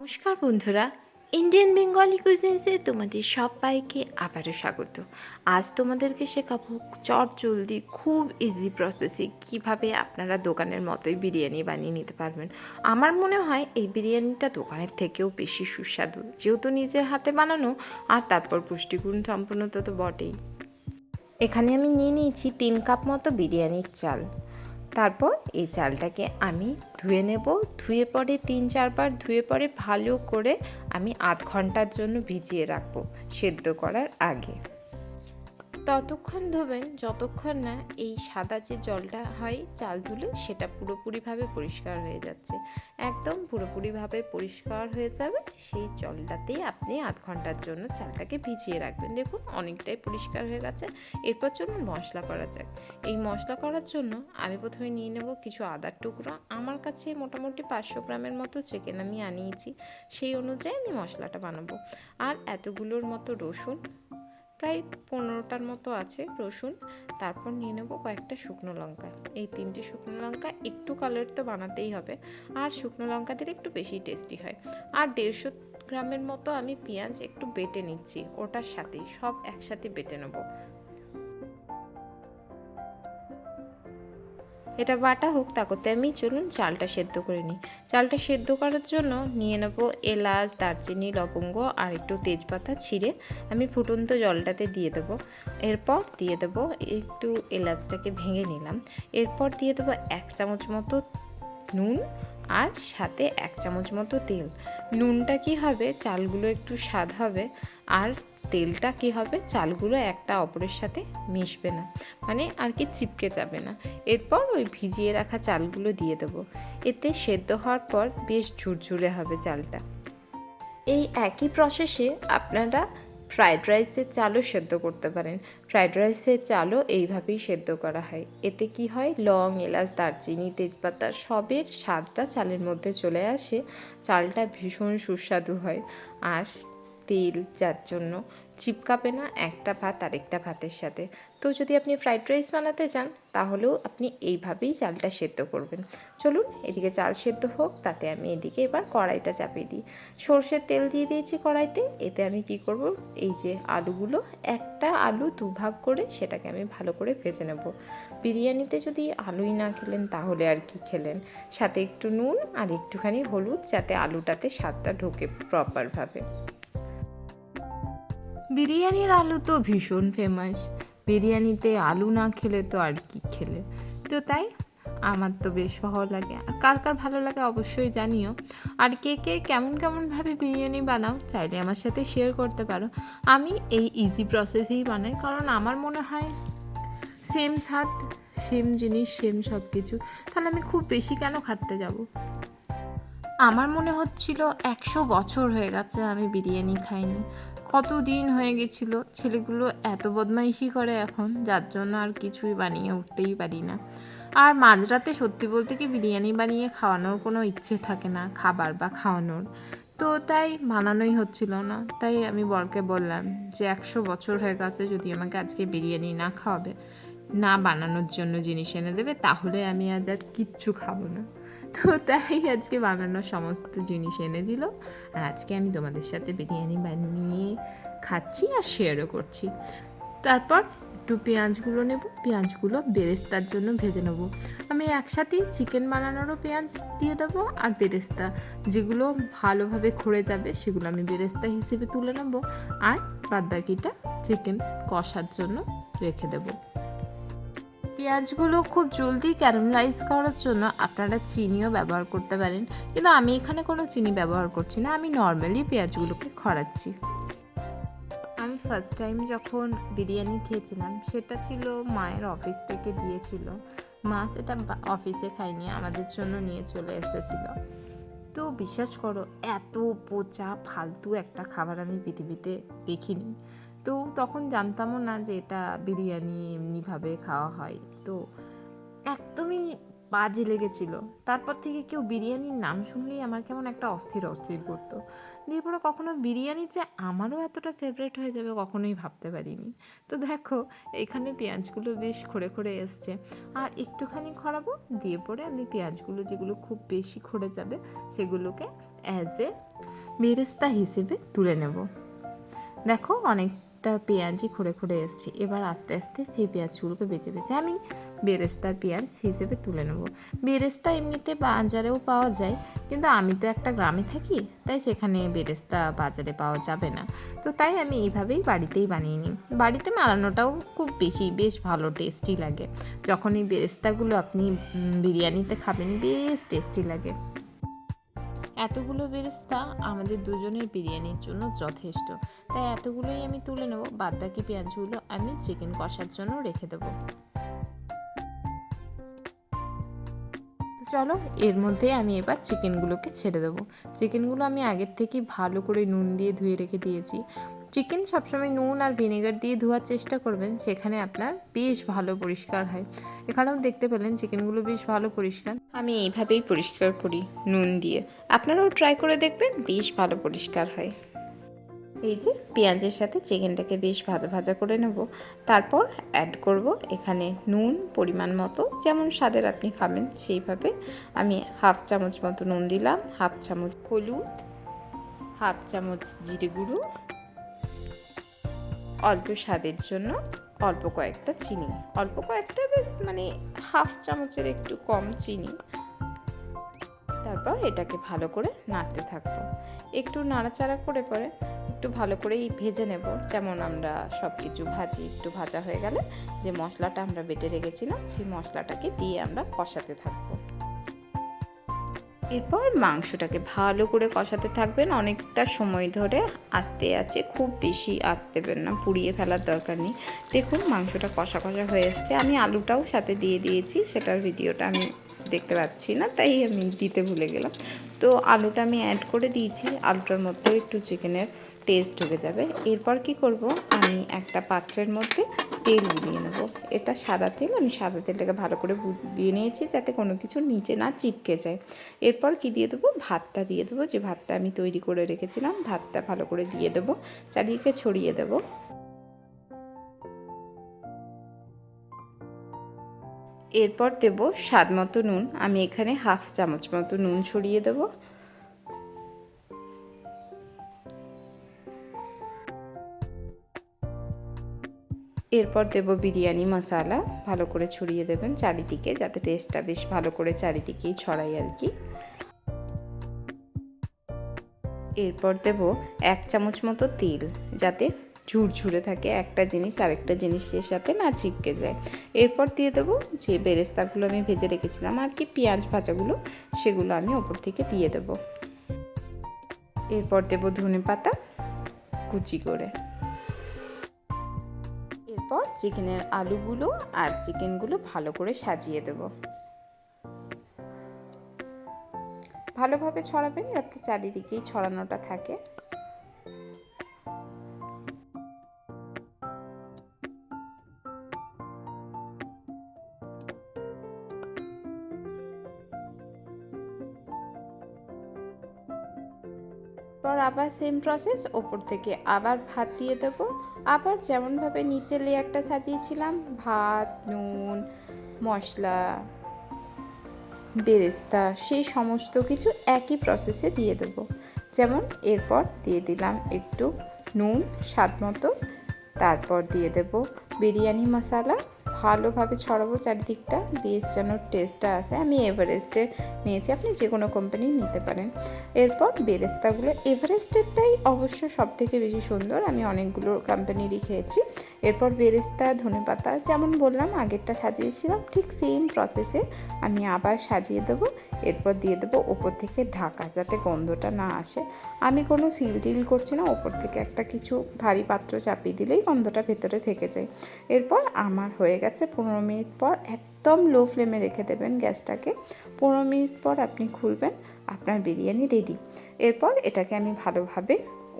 নমস্কার বন্ধুরা Indian Bengali কুইজেন্সে তোমাদের সবাইকে আবারও স্বাগত। আজ তোমাদেরকে শেখাবো চট জলদি খুব ইজি প্রসেসে কীভাবে আপনারা দোকানের মতোই বিরিয়ানি বানিয়ে নিতে পারবেন। আমার মনে হয় এই বিরিয়ানিটা দোকানের থেকেও বেশি সুস্বাদু, যেহেতু নিজের হাতে বানানো আর তারপর পুষ্টিগুণ সম্পূর্ণতা তো বটেই। এখানে আমি নিয়ে নিয়েছি তিন কাপ মতো বিরিয়ানির চাল। তারপর এই চালটাকে আমি ধুয়ে নেব। ধুয়ে পরে তিন চারবার ধুয়ে পরে ভালো করে আমি আধ ঘণ্টার জন্য ভিজিয়ে রাখব, সেদ্ধ করার আগে। ততক্ষণ ধোবেন, যতক্ষণ না এই সাদা যে জলটা হয় চাল ধুলে সেটা পুরোপুরিভাবে পরিষ্কার হয়ে যাচ্ছে। একদম পুরোপুরিভাবে পরিষ্কার হয়ে যাবে, সেই জলটাতেই আপনি আধ ঘণ্টার জন্য চালটাকে ভিজিয়ে রাখবেন। দেখুন, অনেকটাই পরিষ্কার হয়ে গেছে। এরপর চলুন মশলা করা যাক। এই মশলা করার জন্য আমি প্রথমে নিয়ে নেব কিছু আদার টুকরো। আমার কাছে মোটামুটি পাঁচশো গ্রামের মতো চিকেন আমি আনিয়েছি। সেই অনুযায়ী আমি মশলাটা বানাবো। আর এতগুলোর মতো রসুন প্রায় পনেরোটার মতো আছে রসুন। তারপর নিয়ে নেব কয়েকটা শুকনো লঙ্কা। এই তিনটে শুকনো লঙ্কা একটু কালার তো বানাতেই হবে। আর শুকনো লঙ্কা দিলে একটু বেশি টেস্টি হয়। আর দেড়শো গ্রামের মতো আমি পেঁয়াজ একটু বেটে নিচ্ছি, ওটার সাথেই সব একসাথে বেটে নেব। এটা বাটা হোক তা করতে আমি চলুন চালটা সেদ্ধ করে নিই। চালটা সেদ্ধ করার জন্য নিয়ে নেব এলাচ, দারচিনি, লবঙ্গ আর একটু তেজপাতা ছিঁড়ে আমি ফুটন্ত জলটাতে দিয়ে দেবো। এরপর দিয়ে দেবো একটু এলাচটাকে ভেঙে নিলাম। এরপর দিয়ে দেবো এক চামচ মতো নুন আর সাথে এক চামচ মতো তেল। নুনটা কি হবে? চালগুলো একটু স্বাদ হবে আর তেলটা কি হবে? চালগুলো একটা অপরের সাথে মিশবে না। মানে আর কি চিপকে যাবে না। এরপর ওই ভিজিয়ে রাখা চালগুলো দিয়ে দেবো। এতে সেদ্ধ হওয়ার পর বেশ ঝুরঝুরে হবে চালটা। এই একই প্রসেসে আপনারা ফ্রায়েড রাইসের চালও সেদ্ধ করতে পারেন। ফ্রায়েড রাইসের চালও এইভাবেই সেদ্ধ করা হয়। এতে কি হয়? লং, এলাচ, দারচিনি, তেজপাতা সবের স্বাদটা চালের মধ্যে চলে আসে। চালটা ভীষণ সুস্বাদু হয়। আর তেল, যার জন্য চিপকাবে না একটা ভাত আরেকটা ভাতের সাথে। তো যদি আপনি ফ্রাইড রাইস বানাতে চান, তাহলেও আপনি এইভাবেই চালটা সেদ্ধ করবেন। চলুন এদিকে চাল সেদ্ধ হোক, তাতে আমি এদিকে এবার কড়াইটা চাপিয়ে দিই। সর্ষের তেল দিয়ে দিয়েছি কড়াইতে, এতে আমি কি করব? এই যে আলুগুলো, একটা আলু দুভাগ করে সেটাকে আমি ভালো করে ভেজে নেব। বিরিয়ানিতে যদি আলুই না খেলেন, তাহলে আর কি খেলেন? সাথে একটু নুন আর একটুখানি হলুদ, যাতে আলুটাতে স্বাদটা ঢোকে প্রপারভাবে বিরিয়ানির আলু তো ভীষণ ফেমাস বিরিয়ানিতে আলু না খেলে তো আর কি খেলে? তো তাই, আমার তো বেশ ভালো লাগে। আর কার কার ভালো লাগে অবশ্যই জানিও। আর কে কে কেমন কেমনভাবে বিরিয়ানি বানাও, চাইলে আমার সাথে শেয়ার করতে পারো। আমি এই ইজি প্রসেসেই বানাই, কারণ আমার মনে হয় সেম স্বাদ সেম জিনিস সেম সব কিছু তাহলে আমি খুব বেশি কেন খাটতে যাব? আমার মনে হচ্ছিল একশো বছর হয়ে গেছে আমি বিরিয়ানি খাইনি। কত দিন হয়ে গেছিল? ছেলেগুলো এত বদমাইশি করে এখন, যার জন্য আর কিছুই বানিয়ে উঠতেই পারি না। আর মাঝরাতে সত্যি বলতে কি বিরিয়ানি বানিয়ে খাওয়ানোর কোনো ইচ্ছে থাকে না, খাবার বা খাওয়ানোর। তো তাই বানানোই হচ্ছিল না। তাই আমি বরকে বললাম যে একশো বছর হয়ে গেছে যদি আমাকে আজকে বিরিয়ানি না খাওয়াবে, না বানানোর জন্য জিনিস এনে দেবে, তাহলে আমি আজ আর কিচ্ছু খাব না। তো তাই আজকে বানানোর সমস্ত জিনিস এনে দিল। আর আজকে আমি তোমাদের সাথে বিরিয়ানি বানিয়ে খাচ্ছি আর শেয়ারও করছি। তারপর একটু পেঁয়াজগুলো নেব। পেঁয়াজগুলো বেরেস্তার জন্য ভেজে নেব। আমি একসাথে চিকেন বানানোরও পেঁয়াজ দিয়ে দেবো আর বেরেস্তা। যেগুলো ভালোভাবে খড়ে যাবে, সেগুলো আমি বেরেস্তা হিসেবে তুলে নেব। আর বাদবাকিটা চিকেন কষার জন্য রেখে দেবো। পেঁয়াজগুলো খুব জলদি ক্যারামেলাইজ করার জন্য আপনারা চিনিও ব্যবহার করতে পারেন। কিন্তু আমি এখানে কোনো চিনি ব্যবহার করছি না, আমি নর্মালি পেঁয়াজগুলোকে খরাচ্ছি। আমি ফার্স্ট টাইম যখন বিরিয়ানি খেয়েছিলাম, সেটা ছিল মায়ের অফিস থেকে দিয়েছিল। মা সেটা অফিসে খাইনি, আমাদের জন্য নিয়ে চলে এসেছিল। তো বিশ্বাস করো, এত পচা, ফালতু একটা খাবার আমি পৃথিবীতে দেখিনি। তো তখন জানতামও না যে এটা বিরিয়ানি এমনিভাবে খাওয়া হয়। তো একদমই বাজে লেগেছিল। তারপর থেকে কেউ বিরিয়ানির নাম শুনলেই আমার কেমন একটা অস্থির অস্থির করতো। দিয়ে পরে কখনো বিরিয়ানি যে আমারও এতটা ফেভারেট হয়ে যাবে কখনোই ভাবতে পারিনি। তো দেখো, এখানে পেঁয়াজগুলো বেশ খড়ে খড়ে এসছে। আর একটুখানি খরাবো দিয়ে পরে আমি পেঁয়াজগুলো যেগুলো খুব বেশি খড়ে যাবে, সেগুলোকে অ্যাজ এ বেরেস্তা হিসেবে তুলে নেব। দেখো অনেকটা পেঁয়াজই খুঁড়ে খুঁড়ে এসছি। এবার আস্তে আস্তে সেই পেঁয়াজগুলোকে বেঁচে বেঁচে আমি বেরেস্তার পেঁয়াজ হিসেবে তুলে নেব। বেরেস্তা এমনিতে বাজারেও পাওয়া যায়, কিন্তু আমি তো একটা গ্রামে থাকি, তাই সেখানে বেরেস্তা বাজারে পাওয়া যাবে না। তো তাই আমি এইভাবেই বাড়িতেই বানিয়ে নিই। বাড়িতে বানানোটাও খুব বেশি, বেশ ভালো টেস্টি লাগে। যখন এই বেরেস্তাগুলো আপনি বিরিয়ানিতে খাবেন, বেশ টেস্টি লাগে। এতগুলো বেরেস্তা আমাদের দুজনের বিরিয়ানির জন্য যথেষ্ট। তাই এতগুলোই আমি তুলে নেব, বাদবাকি পেঁয়াজগুলো আমি চিকেন কষার জন্য রেখে দেবো। চলো, এর মধ্যে আমি এবার চিকেনগুলোকে ছেড়ে দেবো। চিকেনগুলো আমি আগের থেকে ভালো করে নুন দিয়ে ধুয়ে রেখে দিয়েছি। চিকেন সবসময় নুন আর ভিনেগার দিয়ে ধোয়ার চেষ্টা করবেন, সেখানে আপনার বেশ ভালো পরিষ্কার হয়। এখানেও দেখতে পেলেন চিকেনগুলো বেশ ভালো পরিষ্কার। আমি এইভাবেই পরিষ্কার করি নুন দিয়ে। আপনারাও ট্রাই করে দেখবেন, বেশ ভালো পরিষ্কার হয়। এই যে, পেঁয়াজের সাথে চিকেনটাকে বেশ ভাজা ভাজা করে নেব। তারপর অ্যাড করব এখানে নুন পরিমাণ মতো, যেমন স্বাদের আপনি খাবেন সেইভাবে। আমি হাফ চামচ মতো নুন দিলাম, হাফ চামচ হলুদ, হাফ চামচ জিরে গুঁড়ো অল্প স্বাদের জন্য অল্প কয়েকটা চিনি। অল্প কয়েকটা বেশ মানে হাফ চামচের একটু কম চিনি। তারপর এটাকে ভালো করে নাড়তে থাকব। একটু নাড়াচাড়া করে পরে একটু ভালো করেই ভেজে নেব। যেমন আমরা সব কিছু ভাজি, একটু ভাজা হয়ে গেলে যে মশলাটা আমরা বেটে রেখেছিলাম, সেই মশলাটাকে দিয়ে আমরা কষাতে থাকব। এরপর মাংসটাকে ভালো করে কষাতে থাকবেন। অনেকটা সময় ধরে আস্তে আছে, খুব বেশি আঁচ দেবেন না, পুড়িয়ে ফেলার দরকার নেই। দেখুন মাংসটা কষা কষা হয়ে এসছে। আমি আলুটাও সাথে দিয়ে দিয়েছি, সেটার ভিডিওটা আমি দেখতে পাচ্ছি না, তাই আমি দিতে ভুলে গেলাম। তো আলুটা আমি অ্যাড করে দিয়েছি। আলুটার মধ্যেও একটু চিকেনের টেস্ট ঢুকে যাবে। এরপর কি করব? আমি একটা পাত্রের মধ্যে তেল বুলিয়ে নেব। এটা সাদা তেল, আমি সাদা তেলটাকে ভালো করে দিয়ে নিয়েছি যাতে কোনো কিছু নিচে না চিপকে যায়। এরপর কি দিয়ে দেবো? ভাতটা দিয়ে দেবো। যে ভাতটা আমি তৈরি করে রেখেছিলাম, ভাতটা ভালো করে দিয়ে দেবো। চারিদিকে ছড়িয়ে দেবো। এরপর দেব স্বাদ মতো নুন। আমি এখানে হাফ চামচ মতো নুন ছড়িয়ে দেবো। এরপর দেব বিরিয়ানি, মশলা। ভালো করে ছড়িয়ে দেবেন চারিদিকে যাতে টেস্টটা বেশ ভালো করে চারিদিকেই ছড়াই আর কি। এরপর দেব এক চামচ মতো তেল, যাতে ঝুরঝুরে থাকে একটা জিনিস আরেকটা জিনিসের সাথে না চিপকে যায়। এরপর দিয়ে দেবো যে বেরেস্তাগুলো আমি ভেজে রেখেছিলাম আর কি পেঁয়াজ ভাজাগুলো, সেগুলো আমি ওপর থেকে দিয়ে দেব। এরপর দেব ধনে পাতা কুচি করে। এরপর চিকেনের আলুগুলো আর চিকেনগুলো ভালো করে সাজিয়ে দেব। ভালোভাবে ছড়াবেন যাতে চারিদিকেই ছড়ানোটা থাকে। পর আবার সেম প্রসেস ওপর থেকে আবার ভাত দিয়ে দেবো। আবার যেমনভাবে নিচে লেয়ারটা সাজিয়েছিলাম, ভাত, নুন, মশলা, বেরেস্তা, সেই সমস্ত কিছু একই প্রসেসে দিয়ে দেবো। যেমন এরপর দিয়ে দিলাম একটু নুন, স্বাদ মতো। তারপর দিয়ে দেব বিরিয়ানি মশলা। ভালোভাবে ছড়াবো চারদিকটা, বেশ যেন টেস্টটা আসে। আমি এভারেস্টের নিয়েছি, আপনি যে কোনো কোম্পানি নিতে পারেন। এরপর বেরেস্তাগুলো। এভারেস্টেরটাই অবশ্য সব থেকে বেশি সুন্দর। আমি অনেকগুলো কোম্পানিরই খেয়েছি। এরপর বেরেস্তা, ধনেপাতা, যেমন বললাম, আগেরটা সাজিয়েছিলাম, ঠিক সেম প্রসেসে আমি আবার সাজিয়ে দেবো। এরপর দিয়ে দেবো ওপর থেকে ঢাকা, যাতে গন্ধটা না আসে। আমি কোনো সিল টিল করছি না, ওপর থেকে একটা কিছু ভারী পাত্র চাপিয়ে দিলেই গন্ধটা ভেতরে থেকে যায়। এরপর আমার হয়ে গেছে পনেরো মিনিট পর একদম লো ফ্লেমে রেখে দেবেন গ্যাসটাকে। পনেরো মিনিট পর আপনি খুলবেন, আপনার বিরিয়ানি রেডি এরপর এটাকে আমি ভালোভাবে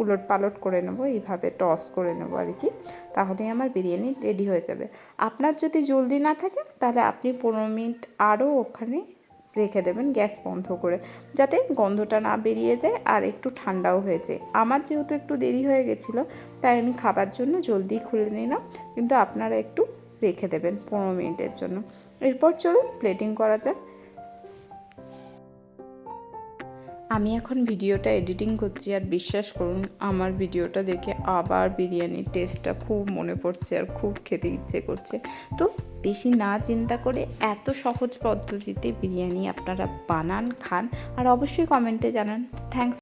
উলট পালট করে নেব, এইভাবে টস করে নেব আর কি, তাহলেই আমার বিরিয়ানি রেডি হয়ে যাবে। আপনার যদি জলদি না থাকে, তাহলে আপনি পনেরো মিনিট আরও ওখানে রেখে দেবেন গ্যাস বন্ধ করে, যাতে গন্ধটা না বেরিয়ে যায় আর একটু ঠান্ডাও হয়ে যায়। আমার যেহেতু একটু দেরি হয়ে গেছিল, তাই আমি খাবার জন্য জলদি খুলে নিলাম, কিন্তু আপনারা একটু রেখে দেবেন পনেরো মিনিটের জন্য। এরপর চলুন প্লেটিং করা যাক। আমি এখন ভিডিওটা এডিটিং করছি আর বিশ্বাস করুন, আমার ভিডিওটা দেখে আবার বিরিয়ানির টেস্টটা খুব মনে পড়ছে আর খুব খেতে ইচ্ছে করছে। তো বেশি না চিন্তা করে এত সহজ পদ্ধতিতে বিরিয়ানি আপনারা বানান, খান আর অবশ্যই কমেন্টে জানান। থ্যাংকস